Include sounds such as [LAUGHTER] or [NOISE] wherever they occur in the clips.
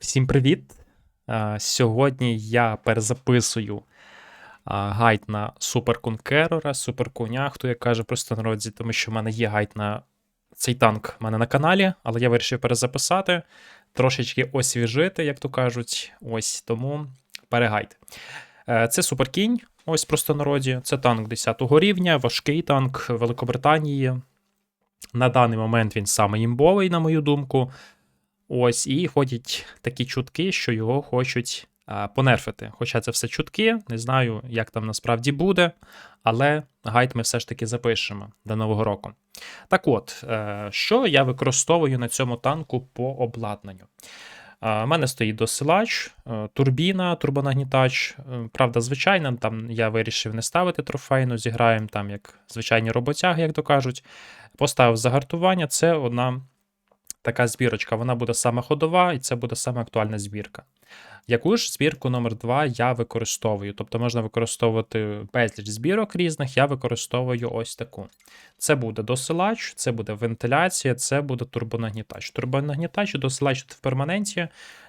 Всім привіт! Е, Сьогодні я перезаписую е, гайд на суперконкерора, суперконя, хто як каже просто народі, тому що в мене є гайд на цей танк в мене на каналі, але я вирішив перезаписати, трошечки освіжити, як то кажуть. Ось тому перегайд. Е, Це суперкінь, ось просто народі. Це танк 10 го рівня, важкий танк Великобританії. На даний момент він саме імбовий, на мою думку. Ось, і ходять такі чутки, що його хочуть а, понерфити. Хоча це все чутки, не знаю, як там насправді буде, але гайд ми все ж таки запишемо до Нового року. Так от, е, що я використовую на цьому танку по обладнанню? У мене стоїть досилач, е, турбіна, турбонагнітач. Е, Правда, звичайна, там я вирішив не ставити трофейну, зіграємо там як звичайні роботяги, як то кажуть. Поставив загартування, це одна така збірочка. Вона буде саме ходова, і це буде саме актуальна збірка. Яку ж збірку номер 2 я використовую? Тобто можна використовувати безліч збірок різних, я використовую ось таку. Це буде досилач, це буде вентиляція, це буде турбонагнітач. Турбонагнітач і досилач в перманенті,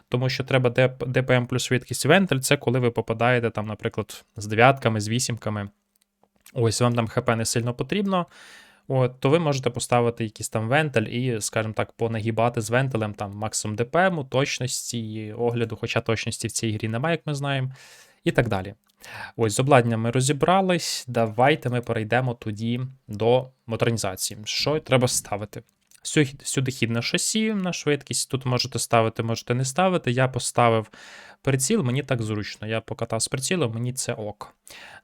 тому що треба DPM плюс швидкість вентиль, це коли ви попадаєте, там, наприклад, з дев'ятками, з вісімками. Ось вам там ХП не сильно потрібно. От, то ви можете поставити якийсь там вентиль і, скажімо так, понагибати з вентилем там максимум ДПМу, точності, огляду, хоча точності в цій грі немає, як ми знаємо, і так далі. Ось, з обладнанням ми розібрались. Давайте ми перейдемо тоді до модернізації. Що треба ставити? Сюди хідне шасі на швидкість. Тут можете ставити, можете не ставити. Я поставив приціл, мені так зручно. Я покатав з прицілом, мені це ок.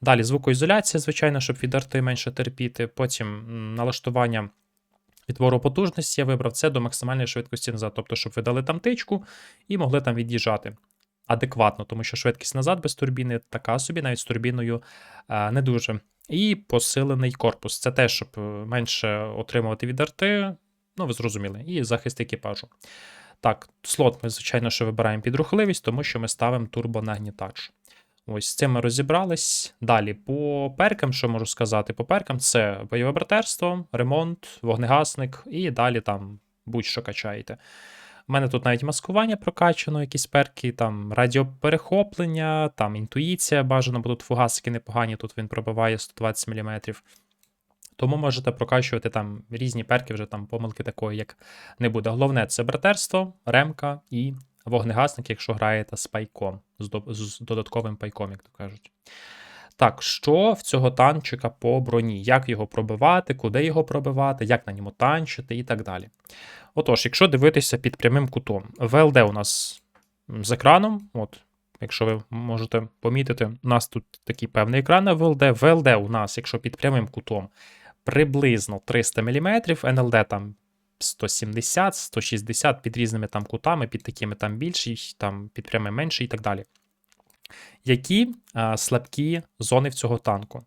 Далі звукоізоляція, звичайно, щоб від арти менше терпіти. Потім налаштування відтвору потужності я вибрав це до максимальної швидкості назад. Тобто, щоб ви дали там тичку і могли там від'їжджати. Адекватно, тому що швидкість назад без турбіни така собі, навіть з турбіною не дуже. І посилений корпус. Це те, щоб е, менше отримувати від арти. Ну, ви зрозуміли, і захист екіпажу. Так, слот ми, звичайно, що вибираємо під рухливість, тому що ми ставимо турбонагнітач. Ось з цим ми розібрались. Далі, по перкам, що можу сказати? По перкам це бойове братерство, ремонт, вогнегасник і далі там будь-що качаєте. У мене тут навіть маскування прокачано, якісь перки, там радіоперехоплення, там інтуїція бажано, бо тут фугасики непогані, тут він пробиває 120 мм. Тому можете прокачувати там різні перки, вже там помилки такої, як не буде. Головне це братерство, ремка і вогнегасник, якщо граєте з пайком, з додатковим пайком, як то кажуть. Так, що в цього танчика по броні? Як його пробивати, куди його пробивати, як на ньому танчити і так далі. Отож, якщо дивитися під прямим кутом, ВЛД у нас з екраном, от, якщо ви можете помітити, у нас тут такий певний екран на ВЛД. ВЛД у нас, якщо під прямим кутом, приблизно 300 мм, НЛД там 170, 160 під різними там кутами, під такими там більші, там під прямим менше і так далі. Які а, слабкі зони в цього танку?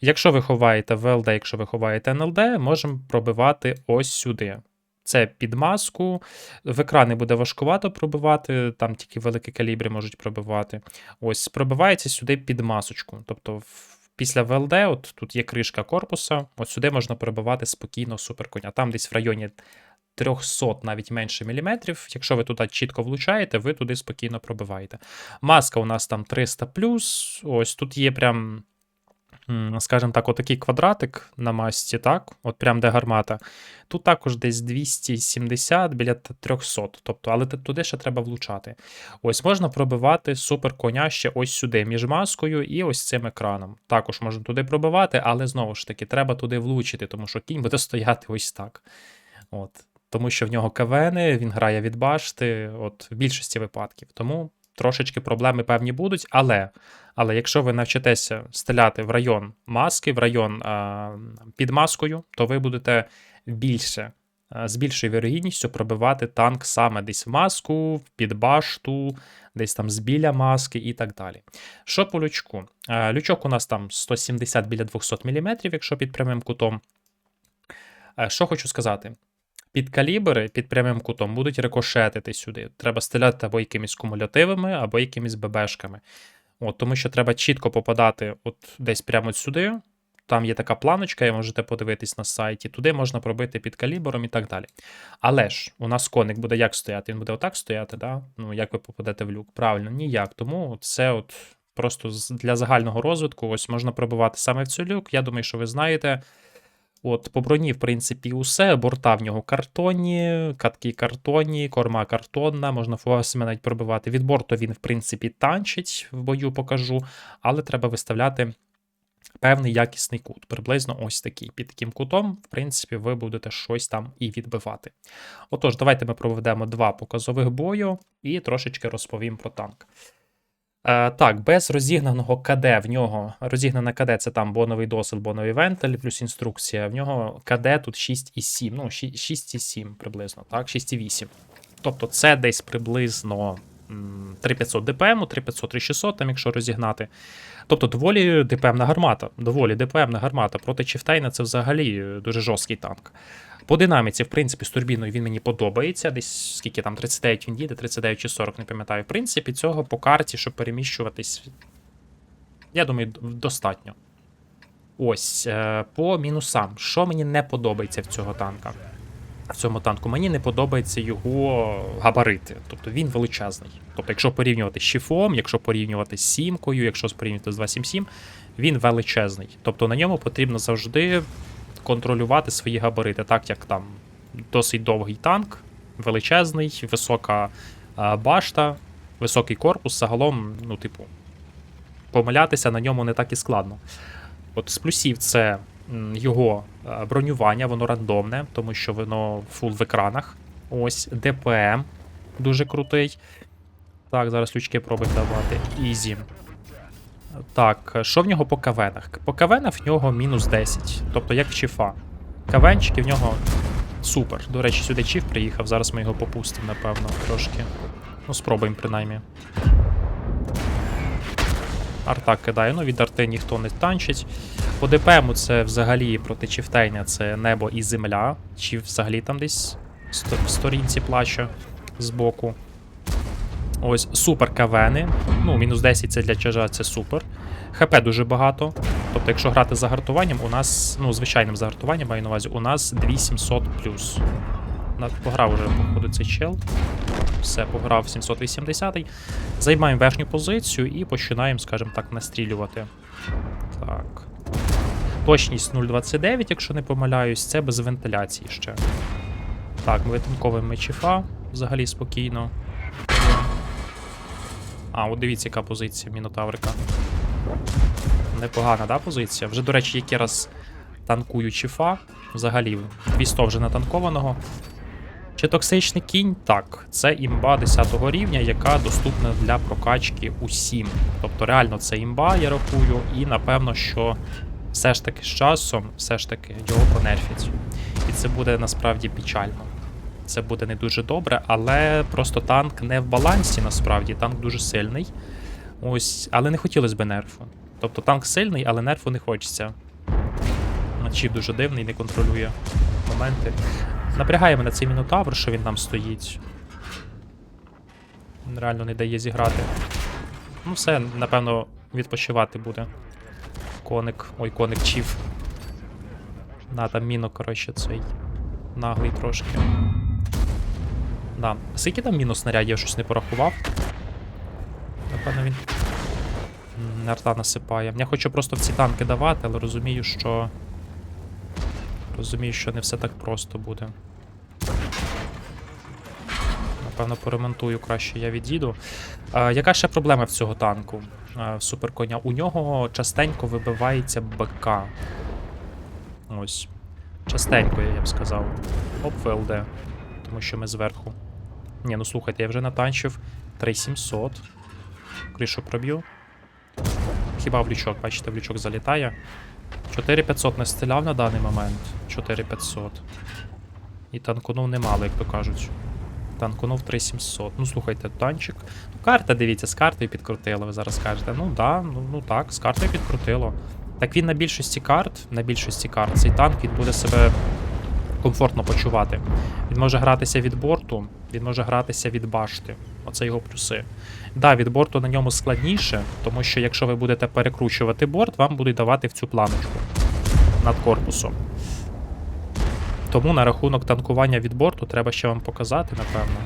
Якщо ви ховаєте ВЛД, якщо ви ховаєте НЛД, можемо пробивати ось сюди. Це під маску. В екрани буде важкувато пробивати, там тільки великі калібри можуть пробивати. Ось пробивається сюди під масочку. Тобто Після ВЛД, от тут є кришка корпуса, от сюди можна перебивати спокійно суперконя. Там десь в районі 300, навіть менше міліметрів. Якщо ви туди чітко влучаєте, ви туди спокійно пробиваєте. Маска у нас там 300 ось тут є прям скажімо так, отакий квадратик на масті, так, от прям де гармата. Тут також десь 270 біля 300, тобто, але туди ще треба влучати. Ось можна пробивати супер коня ще ось сюди, між маскою і ось цим екраном. Також можна туди пробивати, але знову ж таки, треба туди влучити, тому що кінь буде [LAUGHS] стояти ось так. От. Тому що в нього КВН, він грає від башти, от в більшості випадків. Тому трошечки проблеми певні будуть, але але якщо ви навчитеся стріляти в район маски, в район а, під маскою, то ви будете більше. З більшою вірогідністю пробивати танк саме десь в маску, під башту, десь там біля маски і так далі. Що по лючку? Лючок у нас там 170 біля 200 мм, якщо під прямим кутом. Що хочу сказати? Під калібри, під прямим кутом будуть рикошетити сюди. Треба стріляти або якимись кумулятивами, або якимись ББшками. От, Тому що треба чітко попадати от десь прямо сюди. Там є така планочка, і можете подивитись на сайті. Туди можна пробити під калібром і так далі. Але ж у нас коник буде як стояти? Він буде отак стояти, да? Ну, як ви попадете в люк? Правильно, ніяк. Тому це от просто для загального розвитку ось можна пробивати саме в цю люк. Я думаю, що ви знаєте. От, по броні, в принципі, усе. Борта в нього картонні, катки картонні, корма картонна, можна фугасами навіть пробивати. Від борту він, в принципі, танчить, в бою покажу, але треба виставляти певний якісний кут. Приблизно ось такий. Під таким кутом, в принципі, ви будете щось там і відбивати. Отож, давайте ми проведемо два показових бою і трошечки розповім про танк. Е, так, без розігнаного КД в нього розігнане КД це там боновий досвід, боновий вентиль, плюс інструкція. В нього КД тут 6,7, ну 6,7 приблизно, так, 6,8. Тобто це десь приблизно 3500 ДПМ, 3500 3600, там якщо розігнати. Тобто доволі ДПМна гармата. Доволі ДПМна гармата. Проти Чифтейна це взагалі е, дуже жорсткий танк. По динаміці, в принципі, з турбіною він мені подобається. Десь скільки там 39 він їде, 39 чи 40, не пам'ятаю. В принципі, цього по карті, щоб переміщуватись, я думаю, достатньо. Ось, е, по мінусам. Що мені не подобається в цього танка? В цьому танку мені не подобаються його габарити. Тобто він величезний. Тобто, якщо порівнювати з шифом, якщо порівнювати з сімкою, якщо порівнювати з 277, він величезний. Тобто на ньому потрібно завжди контролювати свої габарити, так як там досить довгий танк, величезний, висока башта, високий корпус. Загалом, ну, типу, помилятися на ньому не так і складно. От з плюсів це його е, бронювання, воно рандомне, тому що воно фул в екранах. Ось ДПМ дуже крутий. Так, зараз лючки пробують давати. Ізі. Так, що в нього по кавенах? По кавенах в нього мінус 10, тобто як в чіфа. Кавенчики в нього супер. До речі, сюди чіф приїхав, зараз ми його попустимо, напевно, трошки. Ну, спробуємо принаймні. Арта кидає, ну від арти ніхто не танчить. По ДПМу це взагалі проти Чіфтейня це небо і земля. Чи взагалі там десь в сторінці плаче збоку. Ось супер кавени. Ну, мінус 10 це для чажа, це супер. ХП дуже багато. Тобто, якщо грати за гартуванням, у нас, ну, звичайним загартуванням маю на увазі, у нас 2700 плюс. Пограв уже, походу, цей чел. Все, пограв 780. Займаємо верхню позицію і починаємо, скажімо так, настрілювати. Так. Точність 0,29, якщо не помиляюсь, це без вентиляції ще. Так, ми витанковуємо мечіфа взагалі спокійно. А, от дивіться, яка позиція Мінотаврика. Непогана, да, позиція? Вже, до речі, який раз танкую чіфа. Взагалі, 200 вже натанкованого. Чи токсичний кінь? Так, це імба 10 рівня, яка доступна для прокачки усім. Тобто, реально, це імба, я рахую, і напевно, що все ж таки з часом, все ж таки його понерфять. І це буде насправді печально. Це буде не дуже добре, але просто танк не в балансі, насправді. Танк дуже сильний. Ось, але не хотілося б нерфу. Тобто танк сильний, але нерфу не хочеться. Чіп дуже дивний, не контролює моменти. Напрягає мене цей мінотавр, що він там стоїть. Він Реально не дає зіграти. Ну, все, напевно, відпочивати буде. Коник. Ой, коник чів. На, там міно, коротше, цей. Наглий трошки. Да. Скільки там мінус снарядів, я щось не порахував. Напевно, він. Арта насипає. Я хочу просто в ці танки давати, але розумію, що. Розумію, що не все так просто буде. Напевно, поремонтую краще я від'їду. А, яка ще проблема в цього танку? А, в суперконя? У нього частенько вибивається БК. Ось. Частенько, я б сказав. Оп, ВЛД. Тому що ми зверху. Ні, ну слухайте, я вже натанчив 3700. Кришу проб'ю. Хіба в лючок, бачите, в лючок залітає. 4500 не стріляв на даний момент. 4500. І танкунув немало, як то кажуть. Танкунув 3700. Ну, слухайте, танчик. Ну, карта, дивіться, з картою підкрутило, ви зараз кажете. Ну да, ну, ну так, з картою підкрутило. Так він на більшості карт, на більшості карт, цей танк він буде себе комфортно почувати. Він може гратися від борту, він може гратися від башти. Оце його плюси. Да, від борту на ньому складніше, тому що якщо ви будете перекручувати борт, вам будуть давати в цю планочку. над корпусом. Тому на рахунок танкування від борту треба ще вам показати, напевно.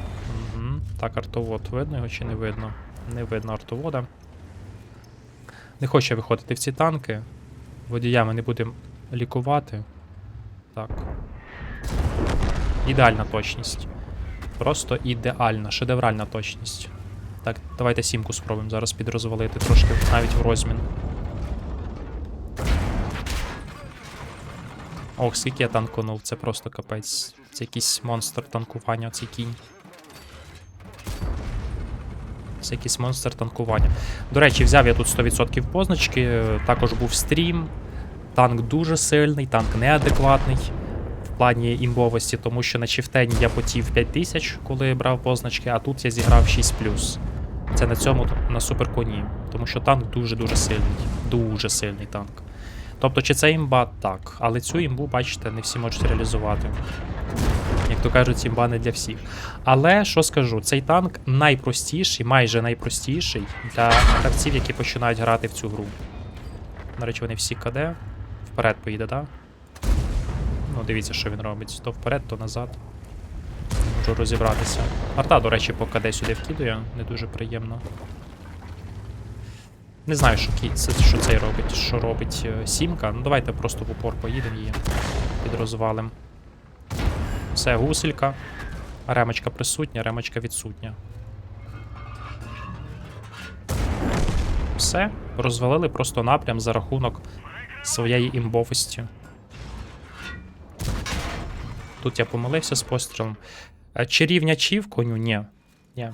Угу. Так, артовод видно його чи не видно? Не видно артовода. Не хоче виходити в ці танки. Водія ми не будемо лікувати. Так. Ідеальна точність. Просто ідеальна, шедевральна точність. Так, давайте сімку спробуємо зараз підрозвалити трошки навіть в розмін. Ох, скільки я танконув, це просто капець. Це якийсь монстр танкування, цей кінь. Це якийсь монстр танкування. До речі, взяв я тут 100% позначки, також був стрім. Танк дуже сильний, танк неадекватний плані імбовості, тому що на чифтені я потів 5000, коли брав позначки, а тут я зіграв 6 Це на цьому на суперконі. Тому що танк дуже-дуже сильний. Дуже сильний танк. Тобто, чи це імба? Так. Але цю імбу, бачите, не всі можуть реалізувати. Як то кажуть, імба не для всіх. Але що скажу, цей танк найпростіший, майже найпростіший для гравців, які починають грати в цю гру. До речі, вони всі КД. Вперед поїде, так? Да? Ну, дивіться, що він робить. То вперед, то назад. Не можу розібратися. Арта, до речі, по КД сюди вкидує, не дуже приємно. Не знаю, що, це, що цей робить, що робить е, сімка. Ну давайте просто в упор поїдемо її. Підрозвалим. Все, гуселька. Ремочка присутня, ремочка відсутня. Все, розвалили просто напрям за рахунок своєї імбовості. Тут я помилився з пострілом. Е, Чи рівня чів коню? Ні. Ні.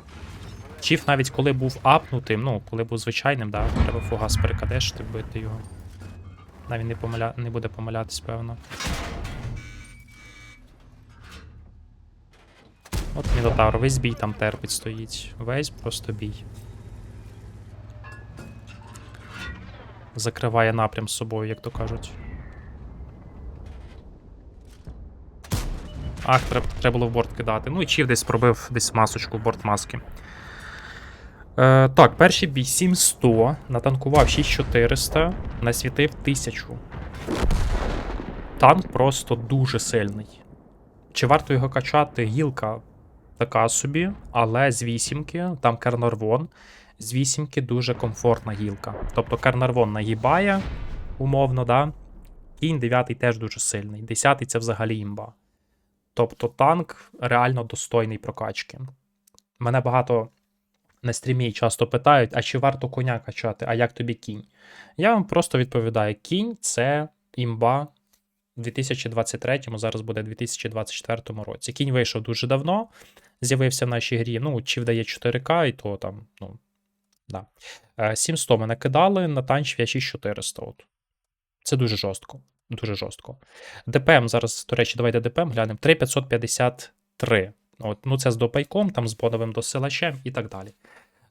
Чіф навіть коли був апнутим, ну, коли був звичайним, да, треба фугас перекадешити, вбити його. Навіть не, помиля... не буде помилятись, певно. От Мінотавр, весь бій там терпить стоїть. Весь просто бій. Закриває напрям з собою, як то кажуть. Ах, треба, було в борт кидати. Ну і Чіф десь пробив десь масочку в борт маски. Е, так, перший бій 7100, натанкував 6400, насвітив 1000. Танк просто дуже сильний. Чи варто його качати? Гілка така собі, але з вісімки, там Карнарвон, з вісімки дуже комфортна гілка. Тобто Карнарвон нагибає, умовно, да? Кінь 9 теж дуже сильний. 10 це взагалі імба. Тобто танк реально достойний прокачки. Мене багато на стрімі часто питають, а чи варто коня качати, а як тобі кінь? Я вам просто відповідаю: кінь це імба в 2023, зараз буде 2024 році. Кінь вийшов дуже давно, з'явився в нашій грі. Ну, чи вдає 4К, і то там, ну. Да. Е, 700 мене кидали, на танчів я 6400. От. Це дуже жорстко. Дуже жорстко. ДПМ зараз, до речі, давайте ДПМ глянемо. 3553. От, ну це з допайком, там з боновим досилачем і так далі.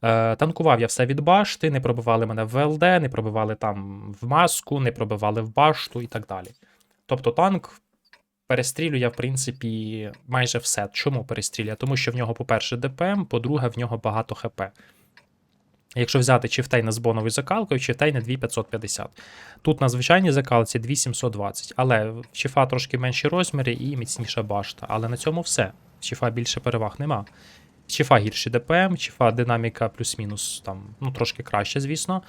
Е, танкував я все від башти, не пробивали мене в ВЛД, не пробивали там в маску, не пробивали в башту і так далі. Тобто танк перестрілює, в принципі, майже все. Чому перестрілює? Тому що в нього, по-перше, ДПМ, по-друге, в нього багато ХП. Якщо взяти чифтейна з боновою закалкою, чифтейна 2550. Тут на звичайній закалці 2720, але в чифа трошки менші розміри і міцніша башта. Але на цьому все. В чифа більше переваг нема. Чифа гірший ДПМ, чифа динаміка плюс-мінус там, ну трошки краще, звісно.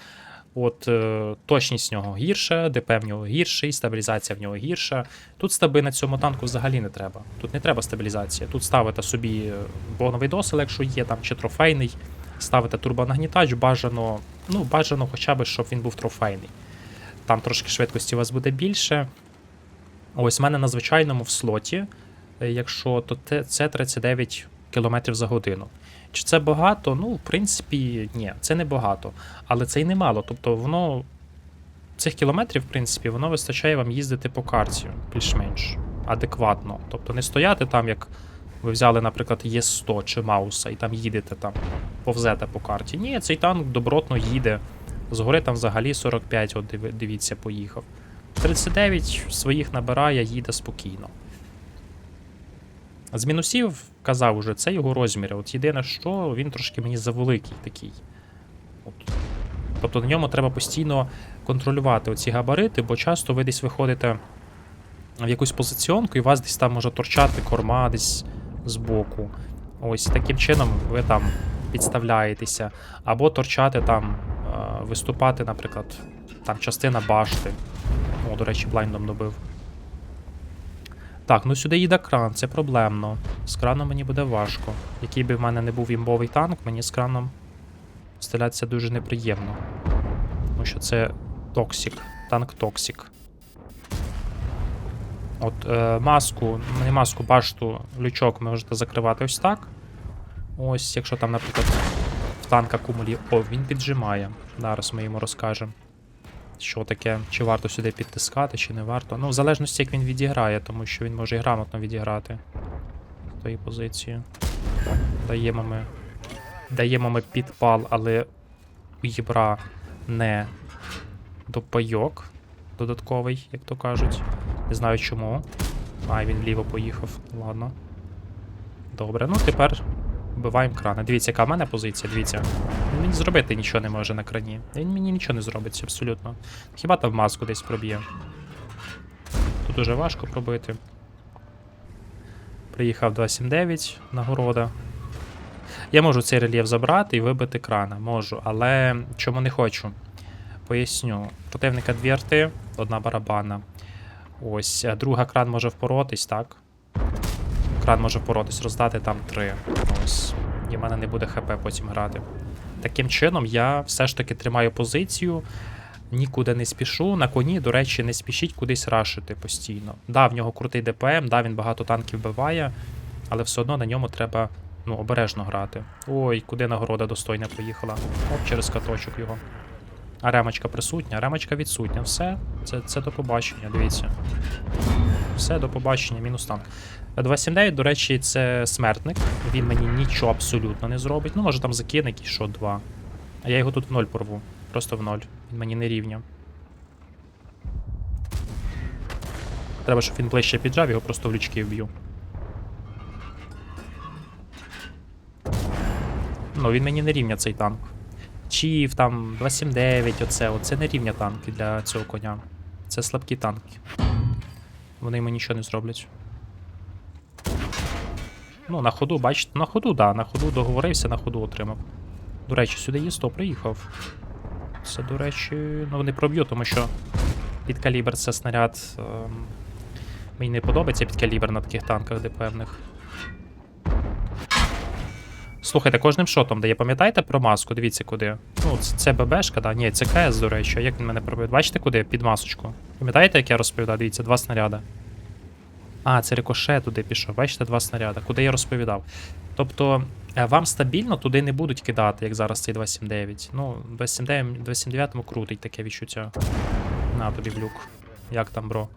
От е, Точність в нього гірша, ДПМ в нього гірший, стабілізація в нього гірша. Тут стаби на цьому танку взагалі не треба. Тут не треба стабілізація. Тут ставите собі е, боновий досил, якщо є там чи трофейний. Ставите турбонагнітач, бажано, ну, бажано хоча б, щоб він був трофейний. Там трошки швидкості у вас буде більше. Ось в мене на звичайному в слоті, е, якщо то це 39 км за годину. Чи це багато? Ну, в принципі, ні, це не багато. Але це й немало. Тобто, воно цих кілометрів, в принципі, воно вистачає вам їздити по карті більш-менш адекватно. Тобто не стояти там, як ви взяли, наприклад, Є100 чи Мауса, і там їдете там, повзете по карті. Ні, цей танк добротно їде. Згори там взагалі 45, от дивіться, поїхав. 39 своїх набирає, їде спокійно. З мінусів казав уже, це його розміри. От єдине, що він трошки мені завеликий такий. От. Тобто на ньому треба постійно контролювати оці габарити, бо часто ви десь виходите в якусь позиціонку, і вас десь там може торчати корма десь збоку. Ось таким чином ви там підставляєтеся. Або торчати там, е, виступати, наприклад, там частина башти. О, до речі, блайндом добив. Так, ну сюди їде кран, це проблемно. З краном мені буде важко. Який би в мене не був імбовий танк, мені з краном стрілятися дуже неприємно. Тому що це токсик, танк токсик. От е, маску, не маску, башту, лючок ви можете закривати ось так. Ось, якщо там, наприклад, в танка кумулі. О, він піджимає. Зараз ми йому розкажемо. Що таке, чи варто сюди підтискати, чи не варто. Ну, в залежності, як він відіграє, тому що він може і грамотно відіграти з тої позиції. Даємо ми. Даємо ми підпал, але у Єбра не допайок додатковий, як то кажуть. Не знаю чому. А, він вліво поїхав. Ладно. Добре, ну тепер вбиваємо крана. Дивіться, яка в мене позиція, дивіться. Він мені зробити нічого не може на крані. Він мені нічого не зробить, абсолютно. Хіба там маску десь проб'є. Тут уже важко пробити. Приїхав 279 нагорода. Я можу цей рельєф забрати і вибити крана. Можу, але чому не хочу? Поясню. Противника дві арти, одна барабана. Ось, друга кран може впоротись, так? Кран може впоротись, роздати там три. Ось. І в мене не буде ХП потім грати. Таким чином, я все ж таки тримаю позицію, нікуди не спішу. На коні, до речі, не спішіть кудись рашити постійно. Да, в нього крутий ДПМ, да, він багато танків вбиває, але все одно на ньому треба ну, обережно грати. Ой, куди нагорода достойна поїхала. Оп, через каточок його. А ремочка присутня, ремочка відсутня. Все, це, це до побачення, дивіться. Все, до побачення, мінус танк. 279, до речі, це смертник. Він мені нічого абсолютно не зробить. Ну, може там закине якийсь шот 2. А я його тут в ноль порву. Просто в ноль. Він мені не рівня. Треба, щоб він ближче піджав, його просто в лючки вб'ю. Ну, він мені не рівня цей танк. Чіф, там 279, оце, оце не рівня танки для цього коня. Це слабкі танки. Вони йому нічого не зроблять. Ну, на ходу, бачите, на ходу, да, на ходу договорився, на ходу отримав. До речі, сюди є 100 приїхав. Це, до речі, ну не проб'ю, тому що під калібр це снаряд. Ем, мені не подобається під калібр на таких танках, де певних. Слухайте, кожним шотом дає, пам'ятаєте про маску? Дивіться куди. Ну, це, ББшка, да? Ні, це КС, до речі, як він мене пробив? Бачите куди? Під масочку. Пам'ятаєте, як я розповідав? Дивіться, два снаряда. А, це рикоше туди пішов. Бачите, два снаряда. Куди я розповідав? Тобто, е, вам стабільно туди не будуть кидати, як зараз цей 279. Ну, 279, 279 крутить таке відчуття. На тобі блюк. Як там, бро?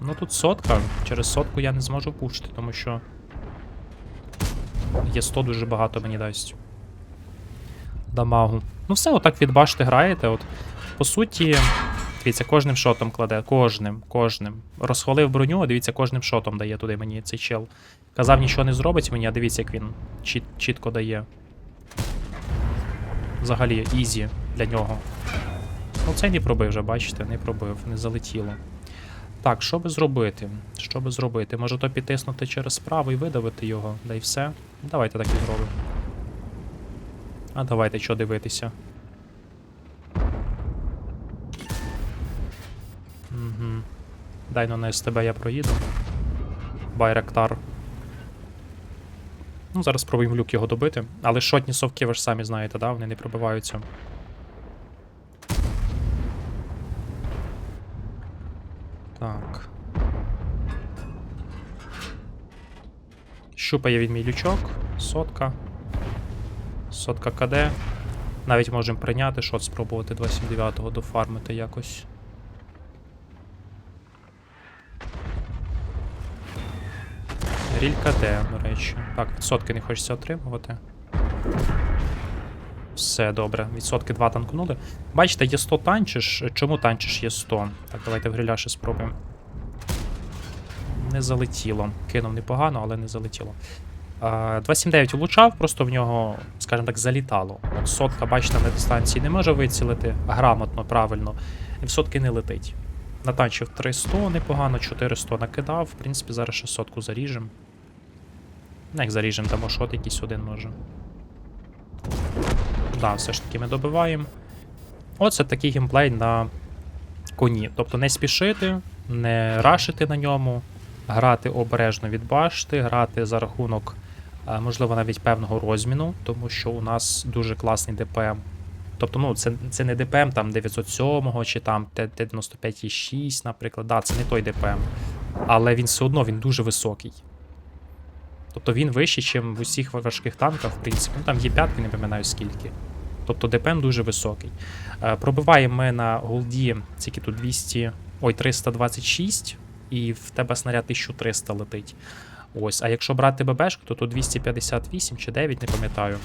Ну тут сотка. Через сотку я не зможу пушити, тому що. Є 100 дуже багато мені дасть. Дамагу. Ну все, отак від башти граєте. От. По суті, дивіться, кожним шотом кладе. Кожним, кожним. Розхвалив броню, а дивіться, кожним шотом дає туди мені цей чел. Казав, нічого не зробить мені, а дивіться, як він чіт, чітко дає. Взагалі, ізі для нього. Ну, цей не пробив вже, бачите, не пробив, не залетіло. Так, що би зробити? Що би зробити? Може то підтиснути через справу і видавити його, да й все. Давайте так і зробимо. А давайте що дивитися. Угу. Дай ну на СТБ я проїду. Байректар. Ну, зараз спробуємо люк його добити. Але шотні совки, ви ж самі знаєте, да? Вони не пробиваються. Так. Щупає він мій лючок. Сотка. Сотка КД. Навіть можемо прийняти шот, спробувати 279-го дофармити якось. Ріль КД, до речі. Так, відсотки не хочеться отримувати. Все добре, відсотки 2 танкнули. Бачите, є 100 танчиш. Чому танчиш є 100? Так, давайте в гриля ще спробуємо. Не залетіло. Кинув непогано, але не залетіло. А, 279 влучав, просто в нього, скажімо так, залітало. От сотка, бачите, на дистанції не може вицілити грамотно, правильно, в сотки не летить. Натанчив 300 непогано, 400 накидав. В принципі, зараз ще сотку заріжем. Ну, Як заріжем, дамо шот якийсь один може. Да, все ж таки ми добиваємо. Оце такий геймплей на коні. Тобто не спішити, не рашити на ньому, грати обережно від башти, грати за рахунок, е, можливо, навіть певного розміну, тому що у нас дуже класний ДПМ. Тобто, ну, це, це не ДПМ там 907 чи там Т-95,6, наприклад. Да, це не той ДПМ. Але він все одно він дуже високий. Тобто він вищий, ніж в усіх важких танках, в принципі. Ну там є п'ятки, не пам'ятаю скільки. Тобто ДПМ дуже високий. Е, Пробиваємо ми на голді тільки тут 200. Ой, 326, і в тебе снаряд 1300 летить. Ось, а якщо брати ББшку, то тут 258 чи 9, не пам'ятаю.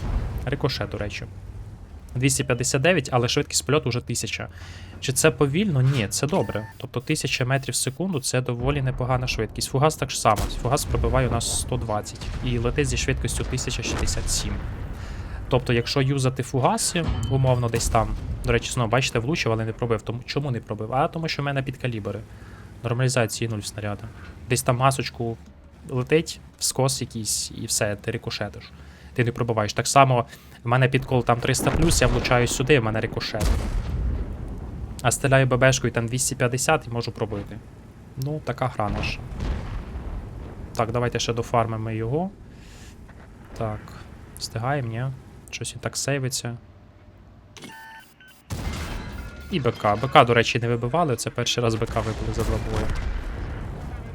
Рикошет, до речі. 259, але швидкість польоту вже 1000. Чи це повільно? Ні, це добре. Тобто 1000 метрів в секунду це доволі непогана швидкість. Фугас так само. Фугас пробиває у нас 120 і летить зі швидкістю 1067. Тобто, якщо юзати фугаси, умовно, десь там. До речі, знову бачите, влучив, але не пробив. Тому чому не пробив? А тому що в мене підкалібри. Нормалізації 0 снаряда. Десь там масочку летить, скос якийсь, і все, ти рикошетиш. Ти не пробиваєш. Так само в мене підкол там 300 я влучаю сюди, в мене рикошет. А стріляю ББшкою там 250 і можу пробити. Ну, така гра наша. Так, давайте ще дофармимо його. Так, встигаємо, ні? Щось він так сейвиться. І БК. БК, до речі, не вибивали. Це перший раз БК вибили за два бої.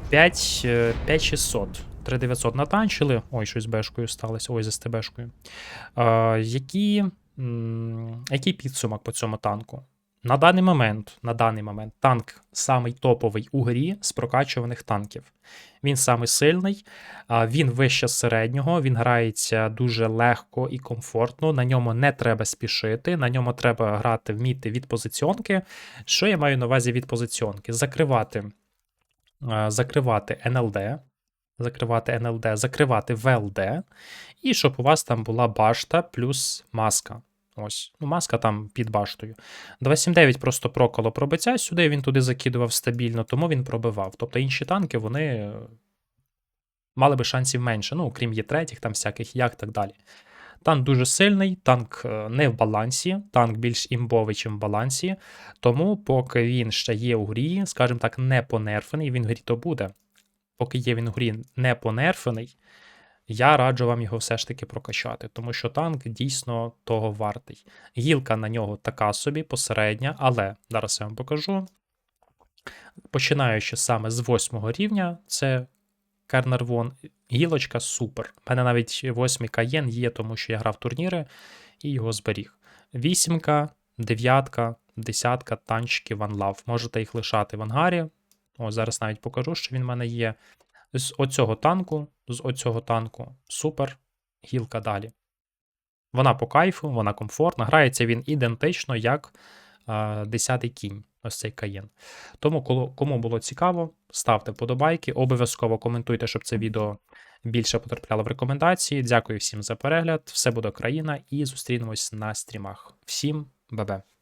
5, е, 5600. 3900 натанчили. Ой, щось з бешкою сталося. Ой, з СТБшкою. Е, які, який підсумок по цьому танку? На даний момент, на даний момент танк самий топовий у грі з прокачуваних танків. Він самий сильний, він вище середнього, він грається дуже легко і комфортно. На ньому не треба спішити, на ньому треба грати, вміти від позиціонки. Що я маю на увазі від позиціонки? Закривати, закривати НЛД, закривати НЛД, закривати ВЛД, і щоб у вас там була башта плюс маска. Ось, ну, маска там під баштою. 279 просто проколо пробиття сюди, він туди закидував стабільно, тому він пробивав. Тобто інші танки, вони е, мали би шансів менше, ну, крім є третіх, там всяких як так далі. Танк дуже сильний, танк е, не в балансі, танк більш імбовий, ніж в балансі. Тому, поки він ще є у грі, скажімо так, не понерфений, він в грі то буде. Поки є він у грі не понерфений, я раджу вам його все ж таки прокачати, тому що танк дійсно того вартий. Гілка на нього така собі, посередня, але зараз я вам покажу. Починаючи саме з восьмого рівня, це Карнарвон, гілочка супер. У мене навіть 8 каєн є, тому що я грав турніри і його зберіг. Вісімка, дев'ятка, десятка, танчики One Love. Можете їх лишати в ангарі. О, зараз навіть покажу, що він в мене є. З оцього танку, з оцього танку супер, гілка далі. Вона по кайфу, вона комфортна. Грається він ідентично, як е, 10-й кінь, ось цей каєн. Тому, кому було цікаво, ставте вподобайки, обов'язково коментуйте, щоб це відео більше потрапляло в рекомендації. Дякую всім за перегляд. Все буде Україна і зустрінемось на стрімах. Всім бебе!